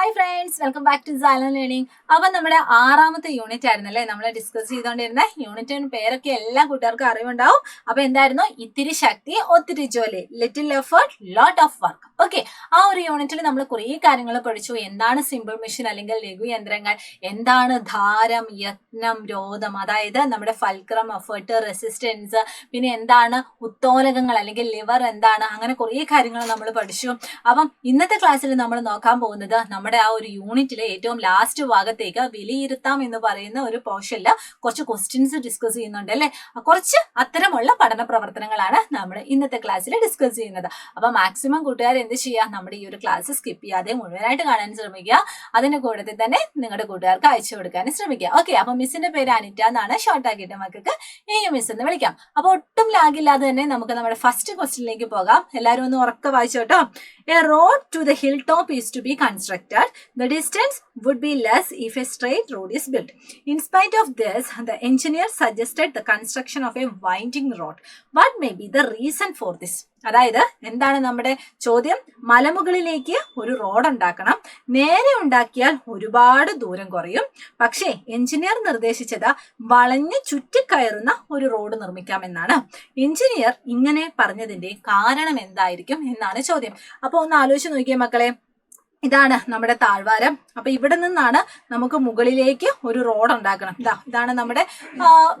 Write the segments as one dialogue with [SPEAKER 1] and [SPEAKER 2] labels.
[SPEAKER 1] Hi friends welcome back to Xylem learning അപ്പൊ നമ്മുടെ ആറാമത്തെ യൂണിറ്റ് ആയിരുന്നല്ലേ നമ്മൾ ഡിസ്കസ് ചെയ്തുകൊണ്ടിരുന്ന യൂണിറ്റിന് പേരൊക്കെ എല്ലാ കൂട്ടുകാർക്കും അറിവുണ്ടാവും. അപ്പൊ എന്തായിരുന്നു? ഇത്തിരി ശക്തി ഒത്തിരി ജോലി little effort lot of work okay ആ ഒരു യൂണിറ്റിൽ നമ്മൾ കുറേ കാര്യങ്ങൾ പഠിച്ചു. എന്താണ് സിമ്പിൾ മെഷീൻ അല്ലെങ്കിൽ ലഘു യന്ത്രങ്ങൾ? എന്താണ് ധാരം യത്നം രോധം? അതായത് നമ്മുടെ ഫൽക്രം എഫേർട്ട് റെസിസ്റ്റൻസ് പിന്നെ എന്താണ് ഉത്തോലകങ്ങൾ അല്ലെങ്കിൽ ലിവർ എന്താണ്? അങ്ങനെ കുറേ കാര്യങ്ങൾ നമ്മൾ പഠിച്ചു. അപ്പം ഇന്നത്തെ ക്ലാസ്സിൽ നമ്മൾ നോക്കാൻ പോകുന്നത് നമ്മുടെ ആ ഒരു യൂണിറ്റിലെ ഏറ്റവും ലാസ്റ്റ് ഭാഗത്തേക്ക് വിലയിരുത്താം എന്ന് പറയുന്ന ഒരു പോർഷനിൽ കുറച്ച് ക്വസ്റ്റ്യൻസ് ഡിസ്കസ് ചെയ്യുന്നുണ്ട് അല്ലെ? കുറച്ച് അത്തരമുള്ള പഠന പ്രവർത്തനങ്ങളാണ് നമ്മൾ ഇന്നത്തെ ക്ലാസ്സിൽ ഡിസ്കസ് ചെയ്യുന്നത്. അപ്പൊ മാക്സിമം കൂട്ടുകാർ എന്ത് ചെയ്യുക? നമ്മുടെ ഈ ഒരു ക്ലാസ് സ്കിപ്പ് ചെയ്യാതെ മുഴുവനായിട്ട് കാണാൻ ശ്രമിക്കുക. അതിന്റെ കൂട്ടത്തിൽ തന്നെ നിങ്ങളുടെ കൂട്ടുകാർക്ക് അയച്ചു കൊടുക്കാനും ശ്രമിക്കുക. ഓക്കെ അപ്പൊ മിസ്സിന്റെ പേര് അനിറ്റ എന്നാണ് ഷോർട്ട് ആക്കിയിട്ട് മക്കൾക്ക് ഈ മിസ് എന്ന് വിളിക്കാം. അപ്പൊ ഒട്ടും ലാഗില്ലാതെ തന്നെ നമുക്ക് നമ്മുടെ ഫസ്റ്റ് ക്വസ്റ്റ്യനിലേക്ക് പോകാം. എല്ലാവരും ഒന്ന് ഉറക്കെ വായിച്ചോട്ടോ. A road to the hill top is to be constructed the distance would be less if a straight road is built. In spite of this, the engineer suggested the construction of a winding road. What may be the reason for this? അതായത് എന്താണ് നമ്മുടെ ചോദ്യം മലമുകളിലേക്ക് ഒരു road ഉണ്ടാക്കണം നേരെ ഉണ്ടാക്കിയാൽ ഒരുപാട് ദൂരം കുറയും പക്ഷേ എഞ്ചിനീയർ നിർദ്ദേശിച്ചത് വളഞ്ഞു ചുറ്റിക്കയറുന്ന ഒരു റോഡ് നിർമ്മിക്കാമെന്നാണ് എഞ്ചിനീയർ ഇങ്ങനെ പറഞ്ഞതിന്റെ കാരണം എന്തായിരിക്കും എന്നാണ് ചോദ്യം അപ്പൊ ഒന്ന് ആലോചിച്ച് നോക്കിയേ മക്കളെ ഇതാണ് നമ്മുടെ താഴ്വാരം. അപ്പൊ ഇവിടെ നിന്നാണ് നമുക്ക് മുകളിലേക്ക് ഒരു റോഡ് ഉണ്ടാക്കണം. ഇതാ ഇതാണ് നമ്മുടെ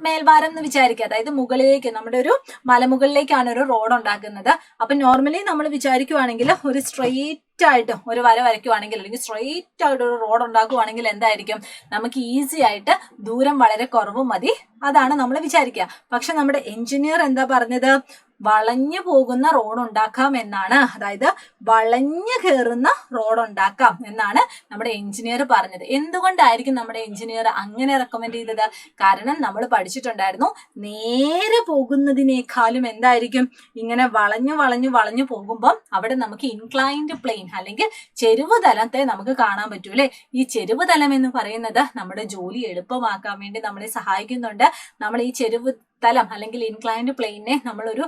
[SPEAKER 1] മേൽവാരം എന്ന് വിചാരിക്കുക. അതായത് മുകളിലേക്ക് നമ്മുടെ ഒരു മലമുകളിലേക്കാണ് ഒരു റോഡ് ഉണ്ടാക്കുന്നത്. അപ്പൊ നോർമലി നമ്മൾ വിചാരിക്കുവാണെങ്കിൽ ഒരു സ്ട്രെയിറ്റ് ആയിട്ട് ഒരു വര വരയ്ക്കുവാണെങ്കിൽ അല്ലെങ്കിൽ സ്ട്രെയിറ്റ് ആയിട്ട് ഒരു റോഡ് ഉണ്ടാക്കുവാണെങ്കിൽ എന്തായിരിക്കും? നമുക്ക് ഈസി ആയിട്ട് ദൂരം വളരെ കുറവ് മതി. അതാണ് നമ്മൾ വിചാരിക്കുക. പക്ഷെ നമ്മുടെ എഞ്ചിനീയർ എന്താ പറഞ്ഞത്? വളഞ്ഞു പോകുന്ന റോഡ് ഉണ്ടാക്കാം എന്നാണ്. അതായത് വളഞ്ഞു കയറുന്ന റോഡ് ഉണ്ടാക്കാം എന്നാണ് നമ്മുടെ എഞ്ചിനീയർ പറഞ്ഞത്. എന്തുകൊണ്ടായിരിക്കും നമ്മുടെ എഞ്ചിനീയർ അങ്ങനെ റെക്കമെൻഡ് ചെയ്തത്? കാരണം നമ്മൾ പഠിച്ചിട്ടുണ്ടായിരുന്നു നേരെ പോകുന്നതിനേക്കാളും എന്തായിരിക്കും? ഇങ്ങനെ വളഞ്ഞു വളഞ്ഞു വളഞ്ഞു പോകുമ്പം അവിടെ നമുക്ക് ഇൻക്ലൈൻഡ് പ്ലെയിൻ അല്ലെങ്കിൽ ചെരുവ് തലത്തെ നമുക്ക് കാണാൻ പറ്റൂ അല്ലെ? ഈ ചെരുവ് തലം എന്ന് പറയുന്നത് നമ്മുടെ ജോലി എളുപ്പമാക്കാൻ വേണ്ടി നമ്മളെ സഹായിക്കുന്നുണ്ട്. നമ്മൾ ഈ ചെരുവ് തലം അല്ലെങ്കിൽ ഇൻക്ലൈൻഡ് പ്ലെയിനെ നമ്മളൊരു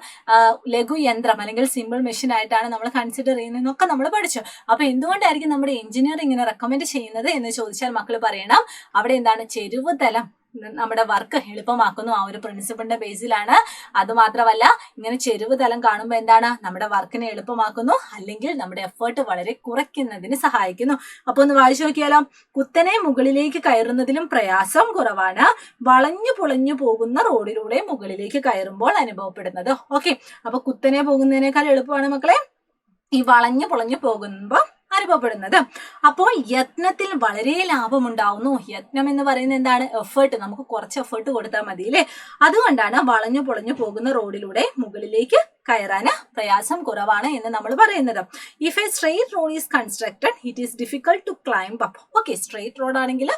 [SPEAKER 1] ലഘു യന്ത്രം അല്ലെങ്കിൽ സിമ്പിൾ മെഷീൻ ആയിട്ടാണ് നമ്മൾ കൺസിഡർ ചെയ്യുന്നതെന്നൊക്കെ നമ്മൾ പഠിച്ചു. അപ്പൊ എന്തുകൊണ്ടായിരിക്കും നമ്മുടെ എഞ്ചിനീയർ ഇങ്ങനെ റെക്കമെൻഡ് ചെയ്യുന്നത് എന്ന് ചോദിച്ചാൽ മക്കൾ പറയണം. അവിടെ എന്താണ്? ചെരുവ് തലം. നമ്മുടെ വർക്ക് എളുപ്പമാക്കുന്നു ആ ഒരു പ്രിൻസിപ്പിളിന്റെ ബേസിലാണ് അത് മാത്രമല്ല ഇങ്ങനെ ചെരുവ് തലം കാണുമ്പോൾ എന്താണ്? നമ്മുടെ വർക്കിനെ എളുപ്പമാക്കുന്നു അല്ലെങ്കിൽ നമ്മുടെ എഫേർട്ട് വളരെ കുറയ്ക്കുന്നതിന് സഹായിക്കുന്നു. അപ്പൊ ഒന്ന് വായിച്ചു നോക്കിയാലോ? കുത്തനെ മുകളിലേക്ക് കയറുന്നതിലും പ്രയാസം കുറവാണ്. വളഞ്ഞു പുളഞ്ഞു പോകുന്ന റോഡിലൂടെ മുകളിലേക്ക് കയറുമ്പോൾ അനുഭവപ്പെടുന്നത്. ഓക്കെ. അപ്പൊ കുത്തനെ പോകുന്നതിനേക്കാൾ എളുപ്പമാണ് മക്കളെ. ഈ വളഞ്ഞു പുളഞ്ഞു പോകുമ്പോൾ അനുഭവപ്പെടുന്നത്. അപ്പോൾ യത്നത്തിൽ വളരെ ലാഭമുണ്ടാവുന്നു. യത്നം എന്ന് പറയുന്നത് എന്താണ്? എഫേർട്ട് നമുക്ക് കുറച്ച് എഫേർട്ട് കൊടുത്താൽ മതി അല്ലേ അതുകൊണ്ടാണ് വളഞ്ഞു പൊളഞ്ഞു പോകുന്ന റോഡിലൂടെ മുകളിലേക്ക് കയറാന് പ്രയാസം കുറവാണ് എന്ന് നമ്മൾ പറയുന്നത്. If a straight road is constructed it is difficult to climb up okay straight road ആണെങ്കിൽ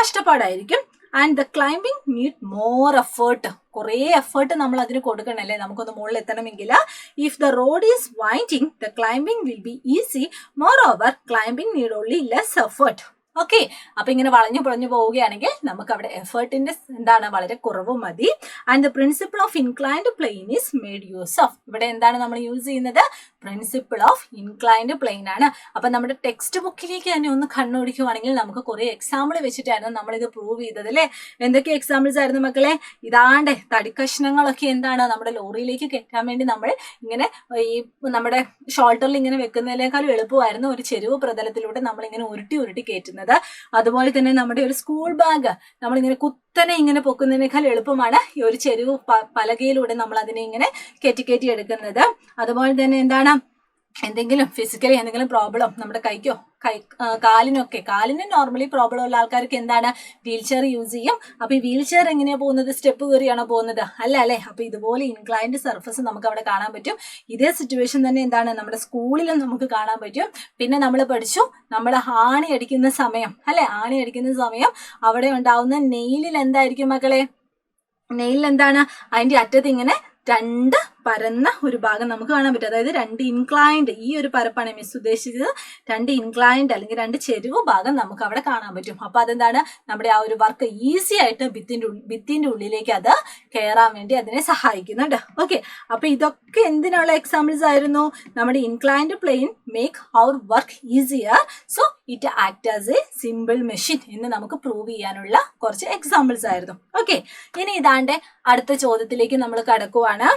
[SPEAKER 1] കഷ്ടപ്പാടായിരിക്കും. And the climbing need more effort കുറേ എഫേർട്ട് നമ്മൾ അതിന് കൊടുക്കണല്ലേ? നമുക്കൊന്ന് മുകളിൽ എത്തണമെങ്കിൽ if the road is winding the climbing will be easy moreover climbing need only less effort okay. അപ്പൊ ഇങ്ങനെ വളഞ്ഞു പൊളഞ്ഞു പോവുകയാണെങ്കിൽ നമുക്ക് അവിടെ എഫേർട്ടിന്റെ എന്താണ്? വളരെ കുറവ് മതി. And the principle of inclined plane is made use of ഇവിടെ എന്താണ് നമ്മൾ യൂസ് ചെയ്യുന്നത്? പ്രിൻസിപ്പിൾ ഓഫ് ഇൻക്ലൈൻഡ് പ്ലെയിൻ ആണ്. അപ്പൊ നമ്മുടെ ടെക്സ്റ്റ് ബുക്കിലേക്ക് തന്നെ ഒന്ന് കണ്ണോടിക്കുവാണെങ്കിൽ നമുക്ക് കുറെ എക്സാമ്പിൾ വെച്ചിട്ടായിരുന്നു നമ്മൾ ഇത് പ്രൂവ് ചെയ്തത് അല്ലേ? എന്തൊക്കെ എക്സാമ്പിൾസ് ആയിരുന്നു മക്കളെ? ഇതാണ്ട് തടിക്കഷ്ണങ്ങളൊക്കെ എന്താണ് നമ്മുടെ ലോറിയിലേക്ക് കയറ്റാൻ വേണ്ടി നമ്മൾ ഇങ്ങനെ ഈ നമ്മുടെ ഷോൾഡറിൽ ഇങ്ങനെ വെക്കുന്നതിനേക്കാളും എളുപ്പമായിരുന്നു ഒരു ചെരുവ് പ്രതലത്തിലൂടെ നമ്മൾ ഇങ്ങനെ ഉരുട്ടി ഉരുട്ടി കയറ്റുന്നത്. അതുപോലെ തന്നെ നമ്മുടെ ഒരു സ്കൂൾ ബാഗ് നമ്മളിങ്ങനെ കുത്തനെ ഇങ്ങനെ പൊക്കുന്നതിനേക്കാൾ എളുപ്പമാണ് ഈ ഒരു ചെരുവ് പലകയിലൂടെ നമ്മൾ അതിനെ ഇങ്ങനെ കെറ്റിക്കേറ്റി എടുക്കുന്നത്. അതുപോലെ തന്നെ എന്താണ്? എന്തെങ്കിലും ഫിസിക്കലി എന്തെങ്കിലും പ്രോബ്ലം നമ്മുടെ കൈക്കോ കൈ കാലിനൊക്കെ. കാലിന് നോർമലി പ്രോബ്ലം ഉള്ള ആൾക്കാർക്ക് എന്താണ്? വീൽ ചെയർ യൂസ് ചെയ്യും. അപ്പൊ ഈ വീൽ ചെയർ എങ്ങനെയാ പോകുന്നത്? സ്റ്റെപ്പ് കയറിയാണോ പോകുന്നത്? അല്ല അല്ലേ? അപ്പൊ ഇതുപോലെ ഇൻക്ലൈൻഡ് സർഫസ് നമുക്ക് അവിടെ കാണാൻ പറ്റും. ഇതേ സിറ്റുവേഷൻ തന്നെ എന്താണ്? നമ്മുടെ സ്കൂളിലും നമുക്ക് കാണാൻ പറ്റും. പിന്നെ നമ്മൾ പഠിച്ചു. നമ്മൾ ആണി അടിക്കുന്ന സമയം അല്ലെ? ആണി അടിക്കുന്ന സമയം അവിടെ ഉണ്ടാവുന്ന നെയിലിൽ എന്തായിരിക്കും മക്കളെ? നെയിലിൽ എന്താണ്? അതിന്റെ അറ്റത്ത് ഇങ്ങനെ രണ്ട് പരന്ന ഒരു ഭാഗം നമുക്ക് കാണാൻ പറ്റും. അതായത് രണ്ട് ഇൻക്ലൈൻഡ് ഈ ഒരു പരപ്പാണ് മിസ് ഉദ്ദേശിച്ചത്. രണ്ട് ഇൻക്ലൈൻഡ് അല്ലെങ്കിൽ രണ്ട് ചെരുവ് ഭാഗം നമുക്ക് അവിടെ കാണാൻ പറ്റും. അപ്പൊ അതെന്താണ്? നമ്മുടെ ആ ഒരു വർക്ക് ഈസി ആയിട്ട് ഭിത്തിന്റെ ഭിത്തിന്റെ ഉള്ളിലേക്ക് അത് കയറാൻ വേണ്ടി അതിനെ സഹായിക്കുന്നുണ്ട്. ഓക്കെ അപ്പൊ ഇതൊക്കെ എന്തിനുള്ള എക്സാമ്പിൾസ് ആയിരുന്നു? നമ്മുടെ inclined plane make our work easier so it act as a simple machine എന്ന് നമുക്ക് പ്രൂവ് ചെയ്യാനുള്ള കുറച്ച് എക്സാമ്പിൾസ് ആയിരുന്നു. ഓക്കെ ഇനി ഇതാണ്ട് അടുത്ത ചോദ്യത്തിലേക്ക് നമ്മൾ കടക്കുവാണ്.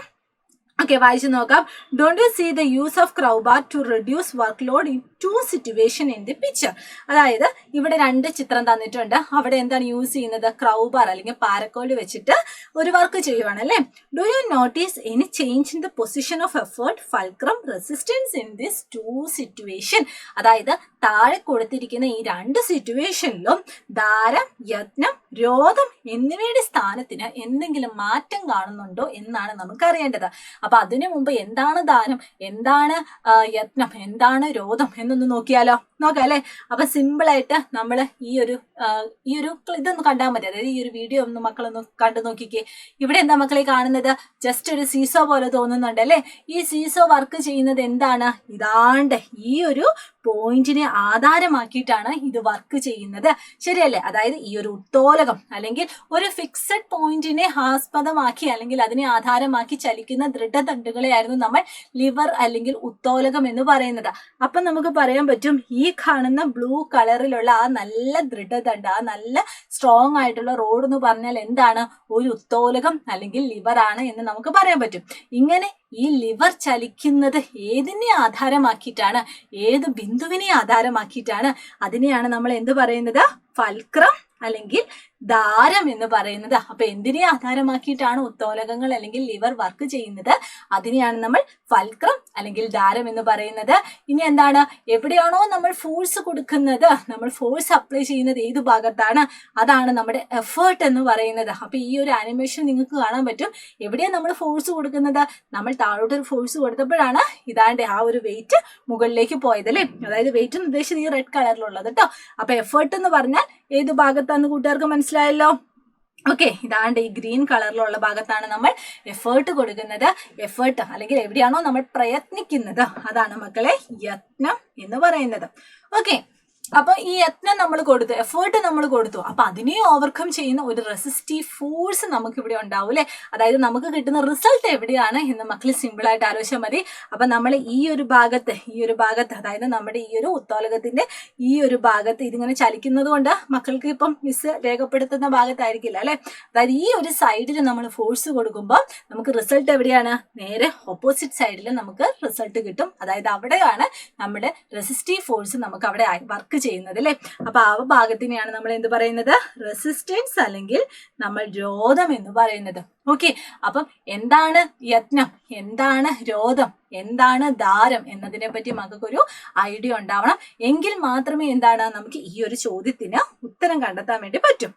[SPEAKER 1] ഓക്കെ വായിച്ചു നോക്കാം. Don't you see the use of crowbar to reduce work load in two situation in the picture അതായത് ഇവിടെ രണ്ട് ചിത്രം തന്നിട്ടുണ്ട്. അവിടെ എന്താണ് യൂസ് ചെയ്യുന്നത്? ക്രൗബാർ അല്ലെങ്കിൽ പാരക്കോൽ വെച്ചിട്ട് ഒരു വർക്ക് ചെയ്യുവാണ് അല്ലേ? Do you notice any change in the position of effort fulcrum resistance in this two situation അതായത് താഴെ കൊടുത്തിരിക്കുന്ന ഈ രണ്ട് സിറ്റുവേഷനിലും ധാരം യത്നം രോധം എന്നിവയുടെ സ്ഥാനത്തിന് എന്തെങ്കിലും മാറ്റം കാണുന്നുണ്ടോ എന്നാണ് നമുക്ക് അറിയേണ്ടത് അപ്പൊ അതിനു മുമ്പ് എന്താണ് ദാനം എന്താണ് യത്നം എന്താണ് രോധം എന്നൊന്ന് നോക്കിയാലോ? നോക്കാം അല്ലെ? അപ്പൊ സിമ്പിളായിട്ട് നമ്മൾ ഈ ഒരു ഈ ഒരു ഇതൊന്ന് കണ്ടാൽ മതി. അതായത് ഈ ഒരു വീഡിയോ ഒന്ന് മക്കളൊന്ന് കണ്ടു നോക്കിക്കേ. ഇവിടെ എന്താ മക്കളെ കാണുന്നത്? ജസ്റ്റ് ഒരു സീസോ പോലെ തോന്നുന്നുണ്ട് അല്ലെ? ഈ സീസോ വർക്ക് ചെയ്യുന്നത് എന്താണ്? ഇതാണ്ട് ഈ ഒരു പോയിന്റിനെ ആധാരമാക്കിയിട്ടാണ് ഇത് വർക്ക് ചെയ്യുന്നത്. ശരിയല്ലേ? അതായത് ഈ ഒരു ഉത്തോലകം അല്ലെങ്കിൽ ഒരു ഫിക്സഡ് പോയിന്റിനെ ആസ്പദമാക്കി അല്ലെങ്കിൽ അതിനെ ആധാരമാക്കി ചലിക്കുന്ന ദൃഢതണ്ടുകളെയായിരുന്നു നമ്മൾ ലിവർ അല്ലെങ്കിൽ ഉത്തോലകം എന്ന് പറയുന്നത്. അപ്പൊ നമുക്ക് പറയാൻ പറ്റും ഈ കാണുന്ന ബ്ലൂ കളറിലുള്ള ആ നല്ല ദൃഢതണ്ട് ആ നല്ല സ്ട്രോങ് ആയിട്ടുള്ള റോഡ് എന്ന് പറഞ്ഞാൽ എന്താണ്? ഒരു ഉത്തോലകം അല്ലെങ്കിൽ ലിവർ ആണ് എന്ന് നമുക്ക് പറയാൻ പറ്റും. ഇങ്ങനെ ഈ ലിവർ ചലിക്കുന്നത് ഏതിനെ ആധാരമാക്കിയിട്ടാണ്? ഏത് ബിന്ദുവിനെ ആധാരമാക്കിയിട്ടാണ്? അതിനെയാണ് നമ്മൾ എന്ത് പറയുന്നത്? ഫൽക്രം അല്ലെങ്കിൽ ദാരം എന്ന് പറയുന്നത്. അപ്പൊ എന്തിനെ ആധാരമാക്കിയിട്ടാണ് ഉത്തോലകങ്ങൾ അല്ലെങ്കിൽ ലിവർ വർക്ക് ചെയ്യുന്നത്? അതിനെയാണ് നമ്മൾ ഫൽക്രം അല്ലെങ്കിൽ ദാരം എന്ന് പറയുന്നത്. ഇനി എന്താണ്? എവിടെയാണോ നമ്മൾ ഫോഴ്സ് കൊടുക്കുന്നത്. നമ്മൾ ഫോഴ്സ് അപ്ലൈ ചെയ്യുന്നത് ഏത് ഭാഗത്താണ്? അതാണ് നമ്മുടെ എഫേർട്ട് എന്ന് പറയുന്നത്. അപ്പൊ ഈ ഒരു ആനിമേഷൻ നിങ്ങൾക്ക് കാണാൻ പറ്റും. എവിടെയാണ് നമ്മൾ ഫോഴ്സ് കൊടുക്കുന്നത്? നമ്മൾ താഴോട്ട് ഒരു ഫോഴ്സ് കൊടുത്തപ്പോഴാണ് ഇതാണ്ട് ആ ഒരു വെയിറ്റ് മുകളിലേക്ക് പോയത് അല്ലേ അതായത് വെയിറ്റ് ഉദ്ദേശിച്ചത് ഈ റെഡ് കളറിലുള്ളത് കേട്ടോ അപ്പൊ എഫേർട്ട് എന്ന് പറഞ്ഞാൽ ഏത് ഭാഗത്താന്ന് കൂട്ടുകാർക്ക് മനസ്സിലായല്ലോ? ഓക്കെ ഇതാണ്ട് ഈ ഗ്രീൻ കളറിലുള്ള ഭാഗത്താണ് നമ്മൾ എഫേർട്ട് കൊടുക്കുന്നത്. എഫേർട്ട് അല്ലെങ്കിൽ എവിടെയാണോ നമ്മൾ പ്രയത്നിക്കുന്നത്. അതാണ് മക്കളെ യത്നം എന്ന് പറയുന്നത്. ഓക്കെ അപ്പൊ ഈ യത്നം നമ്മൾ കൊടുത്തു എഫേർട്ട് നമ്മൾ കൊടുത്തു. അപ്പൊ അതിനെ ഓവർകം ചെയ്യുന്ന ഒരു റെസിസ്റ്റീവ് ഫോഴ്സ് നമുക്ക് ഇവിടെ ഉണ്ടാവും അല്ലെ? അതായത് നമുക്ക് കിട്ടുന്ന റിസൾട്ട് എവിടെയാണ് എന്ന് മക്കൾ സിമ്പിൾ ആയിട്ട് ആലോചിച്ചാൽ മതി. അപ്പൊ നമ്മൾ ഈ ഒരു ഭാഗത്ത് ഈ ഒരു ഭാഗത്ത് അതായത് നമ്മുടെ ഈ ഒരു ഉത്തോലകത്തിന്റെ ഈ ഒരു ഭാഗത്ത് ഇതിങ്ങനെ ചലിക്കുന്നത് കൊണ്ട് മക്കൾക്ക് ഇപ്പം മിസ് രേഖപ്പെടുത്തുന്ന ഭാഗത്തായിരിക്കില്ല അല്ലെ? അതായത് ഈ ഒരു സൈഡിൽ നമ്മൾ ഫോഴ്സ് കൊടുക്കുമ്പോൾ നമുക്ക് റിസൾട്ട് എവിടെയാണ്? നേരെ ഓപ്പോസിറ്റ് സൈഡിൽ നമുക്ക് റിസൾട്ട് കിട്ടും. അതായത് അവിടെയാണ് നമ്മുടെ റെസിസ്റ്റീവ് ഫോഴ്സ് നമുക്ക് അവിടെ വർക്ക് ചെയ്യുന്നത് അല്ലെ അപ്പൊ ആ ഭാഗത്തിനെയാണ് നമ്മൾ എന്ത് പറയുന്നത്? റെസിസ്റ്റൻസ് അല്ലെങ്കിൽ നമ്മൾ രോധം എന്ന് പറയുന്നത്. ഓക്കെ അപ്പം എന്താണ് യത്നം? എന്താണ് രോധം? എന്താണ് ദാരം? എന്നതിനെ പറ്റി മക്കൾക്കൊരു ഐഡിയ ഉണ്ടാവണം. എങ്കിൽ മാത്രമേ എന്താണ്? നമുക്ക് ഈ ഒരു ചോദ്യത്തിന് ഉത്തരം കണ്ടെത്താൻ വേണ്ടി പറ്റും.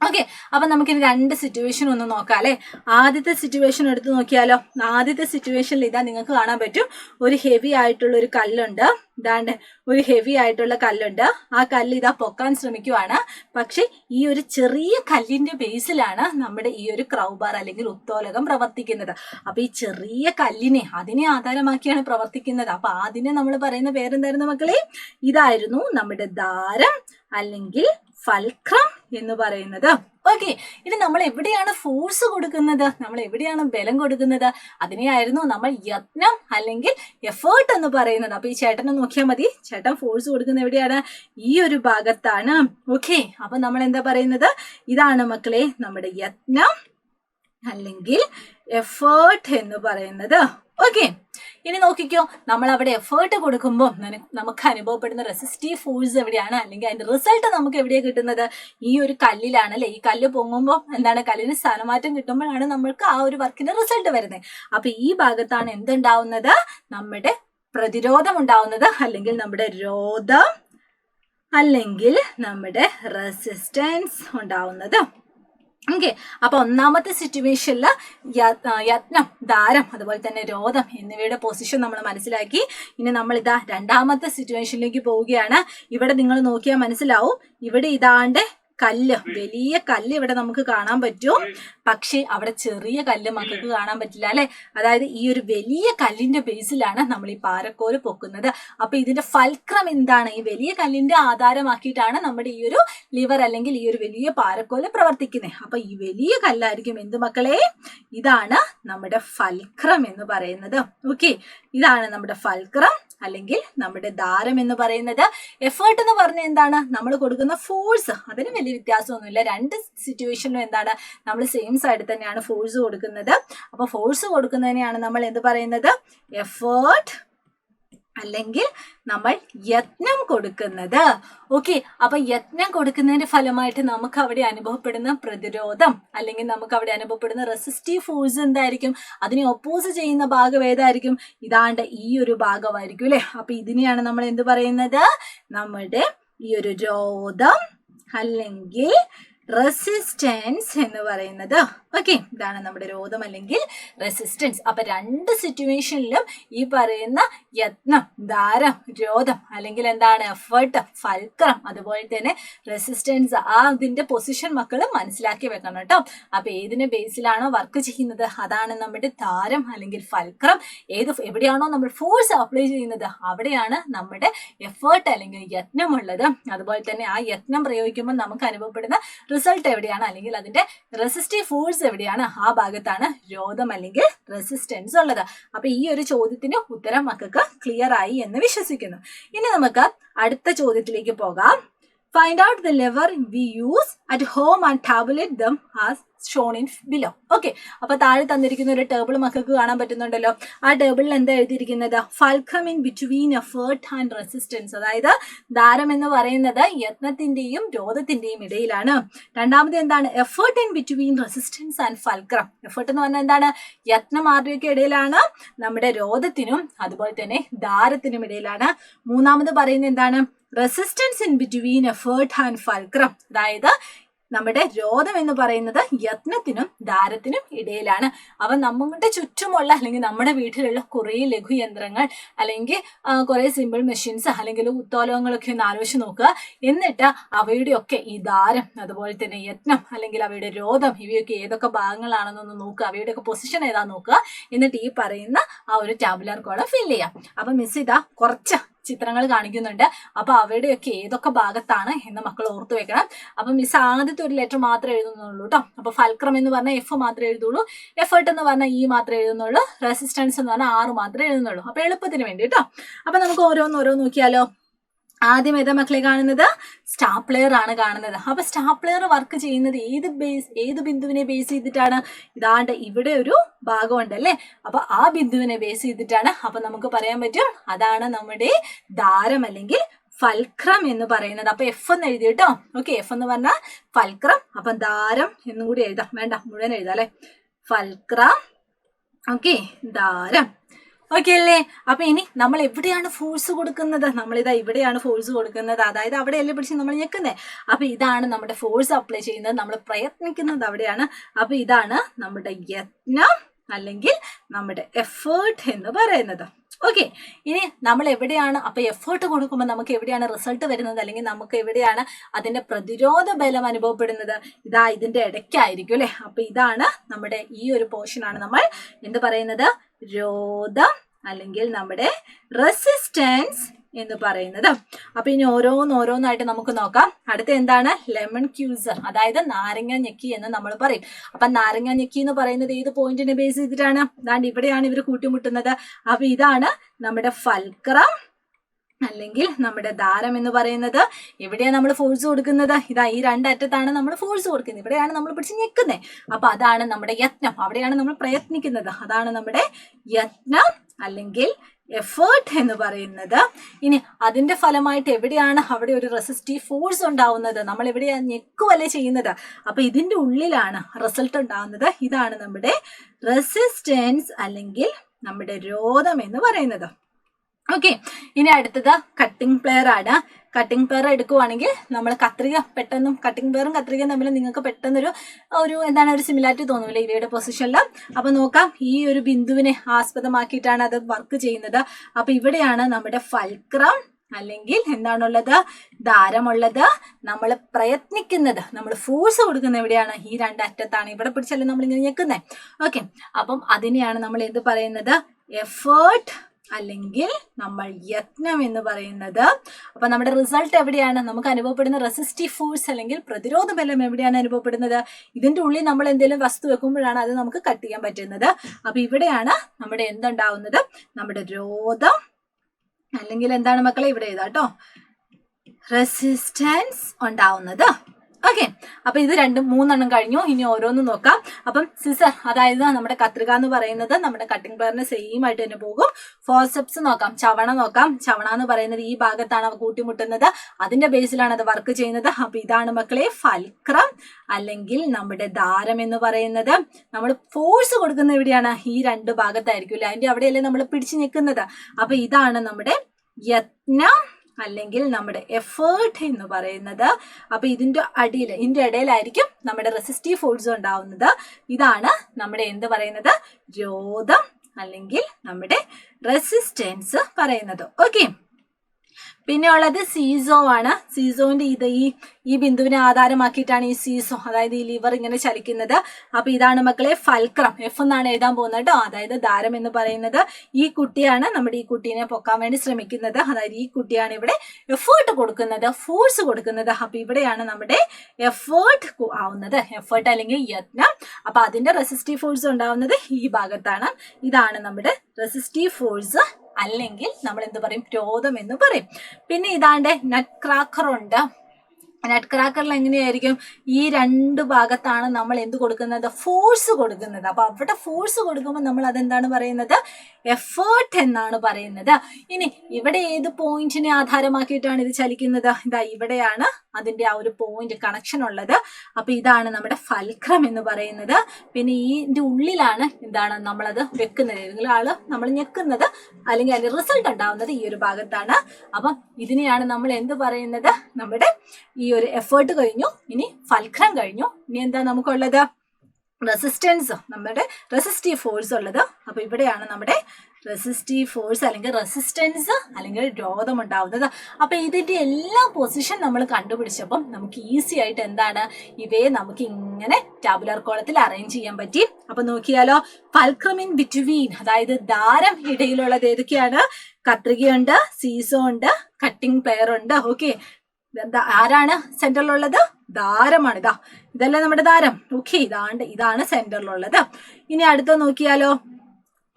[SPEAKER 1] ഓക്കെ അപ്പൊ നമുക്കിനി രണ്ട് സിറ്റുവേഷൻ ഒന്ന് നോക്കാം അല്ലെ? ആദ്യത്തെ സിറ്റുവേഷൻ എടുത്ത് നോക്കിയാലോ? ആദ്യത്തെ സിറ്റുവേഷനിൽ ഇതാ നിങ്ങൾക്ക് കാണാൻ പറ്റും. ഒരു ഹെവി ആയിട്ടുള്ള ഒരു കല്ലുണ്ട്. ഇതാണ്ട് ഒരു ഹെവി ആയിട്ടുള്ള കല്ലുണ്ട്. ആ കല്ല് ഇതാ പൊക്കാൻ ശ്രമിക്കുവാണ്. പക്ഷെ ഈ ഒരു ചെറിയ കല്ലിന്റെ ബേസിലാണ് നമ്മുടെ ഈ ഒരു ക്രൗബാർ അല്ലെങ്കിൽ ഉത്തോലകം പ്രവർത്തിക്കുന്നത്. അപ്പൊ ഈ ചെറിയ കല്ലിനെ അതിനെ ആധാരമാക്കിയാണ് പ്രവർത്തിക്കുന്നത്. അപ്പൊ അതിനെ നമ്മൾ പറയുന്ന പേരെന്തായിരുന്നു മക്കളെ? ഇതായിരുന്നു നമ്മുടെ ദാരം അല്ലെങ്കിൽ ഫൽക്രം. എന്ന് പറയുന്നത്. ഓക്കെ ഇനി നമ്മൾ എവിടെയാണ് ഫോഴ്സ് കൊടുക്കുന്നത്? നമ്മൾ എവിടെയാണ് ബലം കൊടുക്കുന്നത്? അതിനെയായിരുന്നു നമ്മൾ യത്നം അല്ലെങ്കിൽ എഫേർട്ട് എന്ന് പറയുന്നത്. അപ്പൊ ഈ ചേട്ടനെ നോക്കിയാൽ മതി. ചേട്ടൻ ഫോഴ്സ് കൊടുക്കുന്ന എവിടെയാണ്? ഈ ഒരു ഭാഗത്താണ്. ഓക്കെ അപ്പൊ നമ്മൾ എന്താ പറയുന്നത്? ഇതാണ് മക്കളെ നമ്മുടെ യത്നം അല്ലെങ്കിൽ എഫേർട്ട് എന്ന് പറയുന്നത്. ഓക്കെ ഇനി നോക്കിക്കോ നമ്മൾ അവിടെ എഫേർട്ട് കൊടുക്കുമ്പോൾ നമുക്ക് അനുഭവപ്പെടുന്ന റെസിസ്റ്റീവ് ഫോഴ്സ് എവിടെയാണ്? അല്ലെങ്കിൽ അതിന്റെ റിസൾട്ട് നമുക്ക് എവിടെയാണ് കിട്ടുന്നത്? ഈ ഒരു കല്ലിലാണ് അല്ലെ ഈ കല്ല് പൊങ്ങുമ്പോൾ എന്താണ്? കല്ലിന് സ്ഥാനമാറ്റം കിട്ടുമ്പോഴാണ് നമ്മൾക്ക് ആ ഒരു വർക്കിന്റെ റിസൾട്ട് വരുന്നത്. അപ്പൊ ഈ ഭാഗത്താണ് എന്തുണ്ടാവുന്നത്? നമ്മുടെ പ്രതിരോധം ഉണ്ടാവുന്നത്. അല്ലെങ്കിൽ നമ്മുടെ രോധം. അല്ലെങ്കിൽ നമ്മുടെ റെസിസ്റ്റൻസ് ഉണ്ടാവുന്നത്. ഓക്കെ അപ്പൊ ഒന്നാമത്തെ സിറ്റുവേഷനിൽ യത്നം ദാരം അതുപോലെ തന്നെ രോധം എന്നിവയുടെ പൊസിഷൻ നമ്മൾ മനസ്സിലാക്കി. ഇനി നമ്മൾ ഇതാ രണ്ടാമത്തെ സിറ്റുവേഷനിലേക്ക് പോവുകയാണ്. ഇവിടെ നിങ്ങൾ നോക്കിയാൽ മനസ്സിലാവും. ഇവിടെ ഇതാണ്ട് കല്ല്. വലിയ കല്ല് ഇവിടെ നമുക്ക് കാണാൻ പറ്റും. പക്ഷേ അവിടെ ചെറിയ കല്ല് മക്കൾക്ക് കാണാൻ പറ്റില്ല അല്ലെ? അതായത് ഈ ഒരു വലിയ കല്ലിന്റെ ബേസിലാണ് നമ്മൾ ഈ പാറക്കോൽ പൊക്കുന്നത്. അപ്പൊ ഇതിന്റെ ഫൽക്രം എന്താണ്? ഈ വലിയ കല്ലിന്റെ ആധാരമാക്കിയിട്ടാണ് നമ്മുടെ ഈ ഒരു ലിവർ അല്ലെങ്കിൽ ഈ ഒരു വലിയ പാരക്കോൽ പ്രവർത്തിക്കുന്നത് അപ്പൊ ഈ വലിയ കല്ലായിരിക്കും എന്ത് മക്കളെ? ഇതാണ് നമ്മുടെ ഫൽക്രം എന്ന് പറയുന്നത്. ഓക്കെ. ഇതാണ് നമ്മുടെ ഫൽക്രം. അല്ലെങ്കിൽ നമ്മുടെ ദാരം എന്ന് പറയുന്നത് എഫേർട്ട് എന്ന് പറഞ്ഞ എന്താണ്? നമ്മൾ കൊടുക്കുന്ന ഫോഴ്സ് അതിന് വലിയ വ്യത്യാസമൊന്നുമില്ല. രണ്ട് സിറ്റുവേഷനിലും എന്താണ്? നമ്മൾ സെയിം സൈഡിൽ തന്നെയാണ് ഫോഴ്സ് കൊടുക്കുന്നത്. അപ്പോൾ ഫോഴ്സ് കൊടുക്കുന്നതിനെയാണ് നമ്മൾ എന്ത് പറയുന്നത്? എഫേർട്ട് അല്ലെങ്കിൽ നമ്മൾ യത്നം കൊടുക്കുന്നത്. ഓക്കെ അപ്പൊ യത്നം കൊടുക്കുന്നതിന്റെ ഫലമായിട്ട് നമുക്ക് അവിടെ അനുഭവപ്പെടുന്ന പ്രതിരോധം അല്ലെങ്കിൽ നമുക്ക് അവിടെ അനുഭവപ്പെടുന്ന റെസിസ്റ്റീവ് ഫോഴ്സ് എന്തായിരിക്കും? അതിനെ ഒപ്പോസ് ചെയ്യുന്ന ഭാഗം ഏതായിരിക്കും? ഇതാണ്ട് ഈ ഒരു ഭാഗമായിരിക്കും അല്ലെ? അപ്പൊ ഇതിനെയാണ് നമ്മൾ എന്ത് പറയുന്നത്? നമ്മുടെ ഈ ഒരു രോധം അല്ലെങ്കിൽ റെസിസ്റ്റൻസ് എന്ന് പറയുന്നത്. ഓക്കെ ഇതാണ് നമ്മുടെ രോധം അല്ലെങ്കിൽ റെസിസ്റ്റൻസ് അപ്പൊ രണ്ട് സിറ്റുവേഷനിലും ഈ പറയുന്ന യത്നം ധാരം രോധം അല്ലെങ്കിൽ എന്താണ് എഫേർട്ട് ഫൽക്രം അതുപോലെ തന്നെ റെസിസ്റ്റൻസ് ആ അതിന്റെ പൊസിഷൻ മക്കൾ മനസ്സിലാക്കി വെക്കണം കേട്ടോ. അപ്പൊ ഏതിന്റെ ബേസിലാണോ വർക്ക് ചെയ്യുന്നത്? അതാണ് നമ്മുടെ ധാരം അല്ലെങ്കിൽ ഫൽക്രം ഏത് എവിടെയാണോ നമ്മൾ ഫോഴ്സ് അപ്ലൈ ചെയ്യുന്നത്? അവിടെയാണ് നമ്മുടെ എഫേർട്ട് അല്ലെങ്കിൽ യത്നം ഉള്ളത് അതുപോലെ തന്നെ ആ യത്നം പ്രയോഗിക്കുമ്പോൾ നമുക്ക് അനുഭവപ്പെടുന്ന റിസൾട്ട് എവിടെയാണ്? അല്ലെങ്കിൽ അതിന്റെ റെസിസ്റ്റീവ് ഫോഴ്സ് എവിടെയാണ്? ആ ഭാഗത്താണ് രോധം അല്ലെങ്കിൽ റെസിസ്റ്റൻസ് ഉള്ളത്. അപ്പൊ ഈ ഒരു ചോദ്യത്തിന് ഉത്തരം മക്കൾക്ക് ക്ലിയർ ആയി എന്ന് വിശ്വസിക്കുന്നു. ഇനി നമുക്ക് അടുത്ത ചോദ്യത്തിലേക്ക് പോകാം. Find out the lever we use at home and tabulate them as shown in below okay അപ്പൊ താഴെ തന്നിരിക്കുന്ന ഒരു ടേബിൾ മക്കൾക്ക് കാണാൻ പറ്റുന്നുണ്ടല്ലോ. ആ ടേബിളിൽ എന്താ എഴുതിയിരിക്കുന്നത്? Fulcrum in between effort and resistance അതായത് ദാരം എന്ന് പറയുന്നത് യത്നത്തിന്റെയും രോധത്തിന്റെയും ഇടയിലാണ്. രണ്ടാമത് എന്താണ്? Effort in between resistance and fulcrum effort എന്ന് പറഞ്ഞാൽ എന്താണ്? യത്നം ഇടയിലാണ്? നമ്മുടെ രോധത്തിനും അതുപോലെ തന്നെ ദാരത്തിനും ഇടയിലാണ്. മൂന്നാമത് പറയുന്നത് എന്താണ്? Resistance in between effort and fulcrum അതായത് നമ്മുടെ രോധം എന്ന് പറയുന്നത് യത്നത്തിനും ദാരത്തിനും ഇടയിലാണ്. അവ നമ്മുടെ ചുറ്റുമുള്ള അല്ലെങ്കിൽ നമ്മുടെ വീട്ടിലുള്ള കുറേ ലഘുയന്ത്രങ്ങൾ അല്ലെങ്കിൽ കുറേ സിമ്പിൾ മെഷീൻസ് അല്ലെങ്കിൽ ഉത്തോലകങ്ങളൊക്കെ ഒന്ന് ആലോചിച്ച് നോക്കുക. എന്നിട്ട് അവയുടെയൊക്കെ ഈ ദാരം അതുപോലെ തന്നെ യത്നം അല്ലെങ്കിൽ അവയുടെ രോധം ഇവയൊക്കെ ഏതൊക്കെ ഭാഗങ്ങളാണെന്നൊന്ന് നോക്കുക. അവയുടെയൊക്കെ പൊസിഷൻ ഏതാ നോക്കുക. എന്നിട്ട് ഈ പറയുന്ന ആ ഒരു ടാബുലർ കോളം ഫില്ല് ചെയ്യാം അപ്പൊ മിസ് ഇതാ കുറച്ച് ചിത്രങ്ങൾ കാണിക്കുന്നുണ്ട്. അപ്പൊ അവരുടെയൊക്കെ ഏതൊക്കെ ഭാഗത്താണ് എന്ന് മക്കൾ ഓർത്തു വെക്കണം. അപ്പൊ മിസ് ആദ്യത്തെ ഒരു ലെറ്റർ മാത്രമേ എഴുതുന്നുള്ളൂ കേട്ടോ അപ്പൊ ഫൽക്രം എന്ന് പറഞ്ഞാൽ എഫ് മാത്രമേ എഴുതുള്ളൂ. എഫേർട്ട് എന്ന് പറഞ്ഞാൽ ഇ മാത്രമേ എഴുതുന്നുള്ളൂ. റെസിസ്റ്റൻസ് എന്ന് പറഞ്ഞാൽ ആറ് മാത്രമേ എഴുതുന്നുള്ളൂ. അപ്പൊ എളുപ്പത്തിന് വേണ്ടി കേട്ടോ അപ്പൊ നമുക്ക് ഓരോന്ന് ഓരോന്ന് നോക്കിയാലോ? ആദ്യം ഏതാ മക്കളെ കാണുന്നത്? സ്റ്റാപ്ലെയർ ആണ് കാണുന്നത്. അപ്പൊ സ്റ്റാപ്ലെയർ വർക്ക് ചെയ്യുന്നത് ഏത് ബേസ് ഏത് ബിന്ദുവിനെ ബേസ് ചെയ്തിട്ടാണ്? ഇതാണ്ട് ഇവിടെ ഒരു ഭാഗമുണ്ട് അല്ലേ? അപ്പൊ ആ ബിന്ദുവിനെ ബേസ് ചെയ്തിട്ടാണ്. അപ്പൊ നമുക്ക് പറയാൻ പറ്റും അതാണ് നമ്മുടെ ദാരം അല്ലെങ്കിൽ ഫൽക്രം എന്ന് പറയുന്നത്. അപ്പൊ എഫ് എന്ന് എഴുതി കേട്ടോ. ഓക്കെ എഫ് എന്ന് പറഞ്ഞാൽ ഫൽക്രം. അപ്പൊ ദാരം എന്നും കൂടി എഴുതാം. വേണ്ട മുഴുവൻ എഴുതാം അല്ലെ? ഫൽക്രം. ഓക്കെ ദാരം. ഓക്കെ അല്ലേ അപ്പൊ ഇനി നമ്മൾ എവിടെയാണ് ഫോഴ്സ് കൊടുക്കുന്നത്? നമ്മളിതാ ഇവിടെയാണ് ഫോഴ്സ് കൊടുക്കുന്നത്. അതായത് അവിടെയല്ലേ പിടിച്ച് നമ്മൾ ഞെക്കുന്നത് അപ്പൊ ഇതാണ് നമ്മുടെ ഫോഴ്സ് അപ്ലൈ ചെയ്യുന്നത്. നമ്മൾ പ്രയത്നിക്കുന്നത് അവിടെയാണ്. അപ്പൊ ഇതാണ് നമ്മുടെ യത്നം അല്ലെങ്കിൽ നമ്മുടെ എഫേർട്ട് എന്ന് പറയുന്നത്. ഓക്കെ ഇനി നമ്മൾ എവിടെയാണ് അപ്പൊ എഫേർട്ട് കൊടുക്കുമ്പോൾ നമുക്ക് എവിടെയാണ് റിസൾട്ട് വരുന്നത്? അല്ലെങ്കിൽ നമുക്ക് എവിടെയാണ് അതിന്റെ പ്രതിരോധ ബലം അനുഭവപ്പെടുന്നത്? ഇതാ ഇതിന്റെ ഇടയ്ക്കായിരിക്കും അല്ലെ? അപ്പൊ ഇതാണ് നമ്മുടെ ഈ ഒരു പോർഷൻ ആണ് നമ്മൾ എന്ത് പറയുന്നത്? രോധം അല്ലെങ്കിൽ നമ്മുടെ റെസിസ്റ്റൻസ് എന്ന് പറയുന്നത്. അപ്പൊ ഇനി ഓരോന്ന് ഓരോന്നായിട്ട് നമുക്ക് നോക്കാം. അടുത്ത എന്താണ്? ലെമൺ ക്യൂസർ അതായത് നാരങ്ങ ഞെക്കി എന്ന് നമ്മൾ പറയും. അപ്പൊ നാരങ്ങ ഞെക്കി എന്ന് പറയുന്നത് ഏത് പോയിന്റിനെ ബേസ് ചെയ്തിട്ടാണ്? അതാണ്ട് ഇവിടെയാണ് ഇവർ കൂട്ടിമുട്ടുന്നത്. അപ്പൊ ഇതാണ് നമ്മുടെ ഫൽക്രം അല്ലെങ്കിൽ നമ്മുടെ ദാരം എന്ന് പറയുന്നത്. എവിടെയാണ് നമ്മൾ ഫോഴ്സ് കൊടുക്കുന്നത്? ഇതാ ഈ രണ്ടറ്റത്താണ് നമ്മൾ ഫോഴ്സ് കൊടുക്കുന്നത്. ഇവിടെയാണ് നമ്മൾ പിടിച്ച് ഞെക്കുന്നത് അപ്പൊ അതാണ് നമ്മുടെ യത്നം. അവിടെയാണ് നമ്മൾ പ്രയത്നിക്കുന്നത്. അതാണ് നമ്മുടെ യത്നം അല്ലെങ്കിൽ എഫേർട്ട് എന്ന് പറയുന്നത്. ഇനി അതിന്റെ ഫലമായിട്ട് എവിടെയാണ് അവിടെ ഒരു റെസിസ്റ്റീവ് ഫോഴ്സ് ഉണ്ടാവുന്നത്? നമ്മൾ എവിടെയാണ് ഞെക്കുവല്ലേ ചെയ്യുന്നത്? അപ്പൊ ഇതിന്റെ ഉള്ളിലാണ് റിസൾട്ട് ഉണ്ടാവുന്നത്. ഇതാണ് നമ്മുടെ റെസിസ്റ്റൻസ് അല്ലെങ്കിൽ നമ്മുടെ രോധം എന്ന് പറയുന്നത്. ഓക്കെ ഇനി അടുത്തത് കട്ടിംഗ് പ്ലെയർ ആണ്. കട്ടിംഗ് പ്ലെയർ എടുക്കുവാണെങ്കിൽ നമ്മൾ കത്രിക പെട്ടെന്നും കട്ടിംഗ് പ്ലെയറും കത്രികയും തമ്മിൽ നിങ്ങൾക്ക് പെട്ടെന്നൊരു ഒരു എന്താണ് ഒരു സിമിലാരിറ്റി തോന്നുമില്ല ഇവയുടെ പൊസിഷനിൽ അപ്പൊ നോക്കാം ഈ ഒരു ബിന്ദുവിനെ ആസ്പദമാക്കിയിട്ടാണ് അത് വർക്ക് ചെയ്യുന്നത്. അപ്പൊ ഇവിടെയാണ് നമ്മുടെ ഫൽക്രം അല്ലെങ്കിൽ എന്താണുള്ളത്? ധാരമുള്ളത് നമ്മൾ പ്രയത്നിക്കുന്നത് നമ്മൾ ഫോഴ്സ് കൊടുക്കുന്ന എവിടെയാണ്? ഈ രണ്ട് അറ്റത്താണ്. ഇവിടെ പിടിച്ചല്ലേ നമ്മൾ ഇങ്ങനെ ഞെക്കുന്നത് ഓക്കെ അപ്പം അതിനെയാണ് നമ്മൾ എന്ത് പറയുന്നത്? എഫേർട്ട് അല്ലെങ്കിൽ നമ്മൾ യത്നം എന്ന് പറയുന്നത്. അപ്പൊ നമ്മുടെ റിസൾട്ട് എവിടെയാണ്? നമുക്ക് അനുഭവപ്പെടുന്ന റെസിസ്റ്റീവ് ഫോഴ്സ് അല്ലെങ്കിൽ പ്രതിരോധ ബലം എവിടെയാണ് അനുഭവപ്പെടുന്നത്? ഇതിന്റെ ഉള്ളിൽ നമ്മൾ എന്തെങ്കിലും വസ്തു വെക്കുമ്പോഴാണ് അത് നമുക്ക് കട്ട് ചെയ്യാൻ പറ്റുന്നത്. അപ്പൊ ഇവിടെയാണ് നമ്മുടെ എന്തുണ്ടാവുന്നത്? നമ്മുടെ രോധം അല്ലെങ്കിൽ എന്താണ് മക്കളെ ഇവിടെ എഴുതാട്ടോ റെസിസ്റ്റൻസ് ഉണ്ടാവുന്നത്. ഓക്കെ അപ്പൊ ഇത് രണ്ടും മൂന്നെണ്ണം കഴിഞ്ഞു. ഇനി ഓരോന്ന് നോക്കാം. അപ്പം സിസർ അതായത് നമ്മുടെ കത്രിക എന്ന് പറയുന്നത് നമ്മുടെ കട്ടിംഗ് പ്ലെയറിന് സെയിം ആയിട്ട് തന്നെ പോകും. ഫോർസെപ്സ് നോക്കാം. ചവണ നോക്കാം. ചവണ എന്ന് പറയുന്നത് ഈ ഭാഗത്താണ് അവ കൂട്ടിമുട്ടുന്നത്. അതിന്റെ ബേസിലാണ് അത് വർക്ക് ചെയ്യുന്നത്. അപ്പൊ ഇതാണ് മക്കളെ ഫൽക്രം അല്ലെങ്കിൽ നമ്മുടെ ദാരം എന്ന് പറയുന്നത്. നമ്മൾ ഫോഴ്സ് കൊടുക്കുന്ന എവിടെയാണ് ഈ രണ്ട് ഭാഗത്തായിരിക്കും അല്ലെ? അതിന്റെ അവിടെയല്ലേ നമ്മൾ പിടിച്ചു നിൽക്കുന്നത്. അപ്പൊ ഇതാണ് നമ്മുടെ യത്നം. അല്ലെങ്കിൽ നമ്മുടെ എഫേർട്ട് എന്ന് പറയുന്നത്. അപ്പൊ ഇതിന്റെ അടിയിൽ ഇതിന്റെ ഇടയിലായിരിക്കും നമ്മുടെ റെസിസ്റ്റീവ് ഫോഴ്സ് ഉണ്ടാവുന്നത്. ഇതാണ് നമ്മുടെ എന്ത് പറയുന്നത്? രോധം അല്ലെങ്കിൽ നമ്മുടെ റെസിസ്റ്റൻസ് പറയുന്നത്. ഓക്കെ പിന്നെ ഉള്ളത് സീസോ ആണ്. സീസോന്റെ ഇത് ഈ ഈ ബിന്ദുവിനെ ആധാരമാക്കിയിട്ടാണ് ഈ സീസോ അതായത് ഈ ലിവർ ഇങ്ങനെ ചലിക്കുന്നത്. അപ്പൊ ഇതാണ് മക്കളെ ഫൽക്രം. എഫ് എന്നാണ് എഴുതാൻ പോകുന്നത് കേട്ടോ. അതായത് ദാരം എന്ന് പറയുന്നത് ഈ കുട്ടിയാണ് നമ്മുടെ ഈ കുട്ടീനെ പൊക്കാൻ വേണ്ടി ശ്രമിക്കുന്നത്. അതായത് ഈ കുട്ടിയാണ് ഇവിടെ എഫേർട്ട് കൊടുക്കുന്നത് ഫോഴ്സ് കൊടുക്കുന്നത്. അപ്പൊ ഇവിടെയാണ് നമ്മുടെ എഫേർട്ട് ആവുന്നത്. എഫേർട്ട് അല്ലെങ്കിൽ യത്നം. അപ്പൊ അതിന്റെ റെസിസ്റ്റീവ് ഫോഴ്സ് ഉണ്ടാവുന്നത് ഈ ഭാഗത്താണ്. ഇതാണ് നമ്മുടെ റെസിസ്റ്റീവ് ഫോഴ്സ് അല്ലെങ്കിൽ നമ്മൾ എന്ത് പറയും? രോധം എന്ന് പറയും. പിന്നെ ഇതാണ്ട് നട്ട് ക്രാക്കർ ഉണ്ട് നട്ട് ക്രാക്കറിൽ എങ്ങനെയായിരിക്കും? ഈ രണ്ട് ഭാഗത്താണ് നമ്മൾ എന്ത് കൊടുക്കുന്നത്? ഫോഴ്സ് കൊടുക്കുന്നത്. അപ്പൊ അവിടെ ഫോഴ്സ് കൊടുക്കുമ്പോൾ നമ്മൾ അതെന്താണ് പറയുന്നത്? എഫേർട്ട് എന്നാണ് പറയുന്നത്. ഇനി ഇവിടെ ഏത് പോയിന്റിനെ ആധാരമാക്കിയിട്ടാണ് ഇത് ചലിക്കുന്നത്? ഇതാ ഇവിടെയാണ് അതിന്റെ ആ ഒരു പോയിന്റ് കണക്ഷൻ ഉള്ളത്. അപ്പൊ ഇതാണ് നമ്മുടെ ഫൽക്രം എന്ന് പറയുന്നത്. പിന്നെ ഇതിന്റെ ഉള്ളിലാണ് എന്താണ് നമ്മളത് വെക്കുന്നത്? ഏതെങ്കിലും ആൾ നമ്മൾ ഞെക്കുന്നത്. അല്ലെങ്കിൽ അതിന്റെ റിസൾട്ട് ഉണ്ടാവുന്നത് ഈ ഒരു ഭാഗത്താണ്. അപ്പം ഇതിനെയാണ് നമ്മൾ എന്ത് പറയുന്നത്? നമ്മുടെ ഈ ഒരു എഫേർട്ട് കഴിഞ്ഞു. ഇനി ഫൽക്രം കഴിഞ്ഞു. ഇനി എന്താ നമുക്കുള്ളത്? റെസിസ്റ്റൻസ് നമ്മുടെ റെസിസ്റ്റീവ് ഫോഴ്സ് ഉള്ളത്. അപ്പൊ ഇവിടെയാണ് നമ്മുടെ റെസിസ്റ്റീവ് ഫോഴ്സ് അല്ലെങ്കിൽ റെസിസ്റ്റൻസ് അല്ലെങ്കിൽ രോധം ഉണ്ടാവുന്നത്. അപ്പൊ ഇതിന്റെ എല്ലാ പൊസിഷൻ നമ്മൾ കണ്ടുപിടിച്ചപ്പം നമുക്ക് ഈസി ആയിട്ട് എന്താണ്? ഇവയെ നമുക്ക് ഇങ്ങനെ ടാബുലർ കോളത്തിൽ അറേഞ്ച് ചെയ്യാൻ പറ്റി. അപ്പൊ നോക്കിയാലോ ഫൽക്രമിൻ ബിറ്റ്വീൻ അതായത് ദാരം ഇടയിലുള്ളത് ഏതൊക്കെയാണ്? കത്രികയുണ്ട് സീസോ ഉണ്ട് കട്ടിംഗ് പ്ലെയർ ഉണ്ട്. ഓക്കെ ആരാണ് സെന്ററിലുള്ളത്? ദാരമാണ് ഇതാ ഇതല്ലേ നമ്മുടെ ദാരം ഓക്കെ ഇതാണ്ട് ഇതാണ് സെന്ററിലുള്ളത്. ഇനി അടുത്ത നോക്കിയാലോ.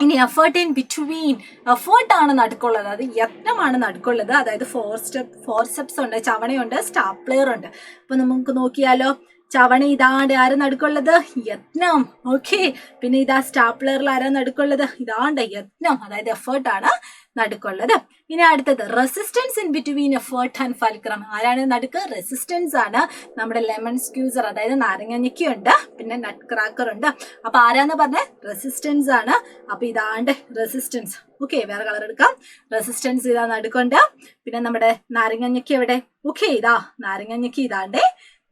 [SPEAKER 1] ഇനി എഫേർട്ട് ഇൻ ബിറ്റ്വീൻ എഫേർട്ട് ആണ് നടുക്കുള്ളത്. അത് യത്നമാണ് നടുക്കുള്ളത്. അതായത് ഫോർ സ്റ്റെപ്പ് ഫോർ സ്റ്റെപ്സ് ഉണ്ട് ചവണയുണ്ട് സ്റ്റാപ്ലെയർ ഉണ്ട്. അപ്പൊ നമുക്ക് നോക്കിയാലോ. ചവണ ഇതാണ്ട് ആരാ നടുക്കുള്ളത്? യത്നം. ഓക്കെ പിന്നെ ഇതാ സ്റ്റാപ്ലറിൽ ആരാ നടുക്കുള്ളത്? ഇതാണ്ട് യത്നം. അതായത് എഫേർട്ട് ആണ് നടുക്കുള്ളത്. ഇനി അടുത്തത് resistance in between effort and fulcrum ആരാണ് നടുക്ക്? റെസിസ്റ്റൻസ് ആണ് നമ്മുടെ ലെമൺ സ്ക്യൂസർ അതായത് നാരങ്ങഞ്ഞിക്കുണ്ട് പിന്നെ നട്ട് ക്രാക്കർ ഉണ്ട്. അപ്പൊ ആരാന്ന് പറഞ്ഞ? റെസിസ്റ്റൻസ് ആണ്. അപ്പൊ ഇതാണ്ട് റെസിസ്റ്റൻസ് ഓക്കെ വേറെ കളർ എടുക്കാം. റെസിസ്റ്റൻസ് ഇതാ നടുക്കുണ്ട്. പിന്നെ നമ്മുടെ നാരങ്ങഞ്ഞിക്ക് എവിടെ? ഓക്കെ ഇതാ നാരങ്ങഞ്ഞിക്ക് ഇതാണ്ട്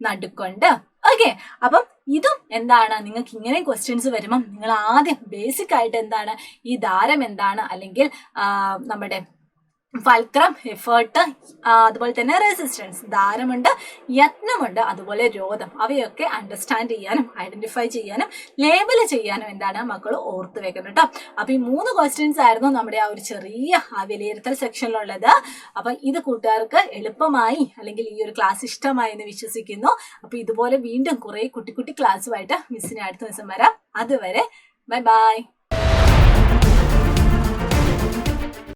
[SPEAKER 1] നടുക്കുണ്ട്. ഓക്കെ അപ്പം ഇതും എന്താണ്? നിങ്ങൾക്ക് ഇങ്ങനെ ക്വസ്റ്റ്യൻസ് വരുമ്പം നിങ്ങൾ ആദ്യം ബേസിക് ആയിട്ട് എന്താണ്? ഈ ദാരം എന്താണ്? അല്ലെങ്കിൽ നമ്മുടെ ഫൽക്രം എഫേർട്ട് അതുപോലെ തന്നെ റെസിസ്റ്റൻസ് ദാരമുണ്ട് യത്നമുണ്ട് അതുപോലെ രോധം. അവയൊക്കെ അണ്ടർസ്റ്റാൻഡ് ചെയ്യാനും ഐഡന്റിഫൈ ചെയ്യാനും ലേബൽ ചെയ്യാനും എന്താണ് മക്കൾ ഓർത്ത് വെക്കണം കേട്ടോ അപ്പൊ ഈ മൂന്ന് ക്വസ്റ്റ്യൻസ് ആയിരുന്നു നമ്മുടെ ആ ഒരു ചെറിയ ആ വിലയിരുത്തൽ സെക്ഷനിലുള്ളത് അപ്പൊ ഇത് കൂട്ടുകാർക്ക് എളുപ്പമായി അല്ലെങ്കിൽ ഈ ഒരു ക്ലാസ് ഇഷ്ടമായി എന്ന് വിശ്വസിക്കുന്നു. അപ്പൊ ഇതുപോലെ വീണ്ടും കുറെ കുട്ടി കുട്ടി ക്ലാസ്സുമായിട്ട് മിസ്സിനെ അടുത്ത ദിവസം വരാം. അതുവരെ ബൈ ബൈ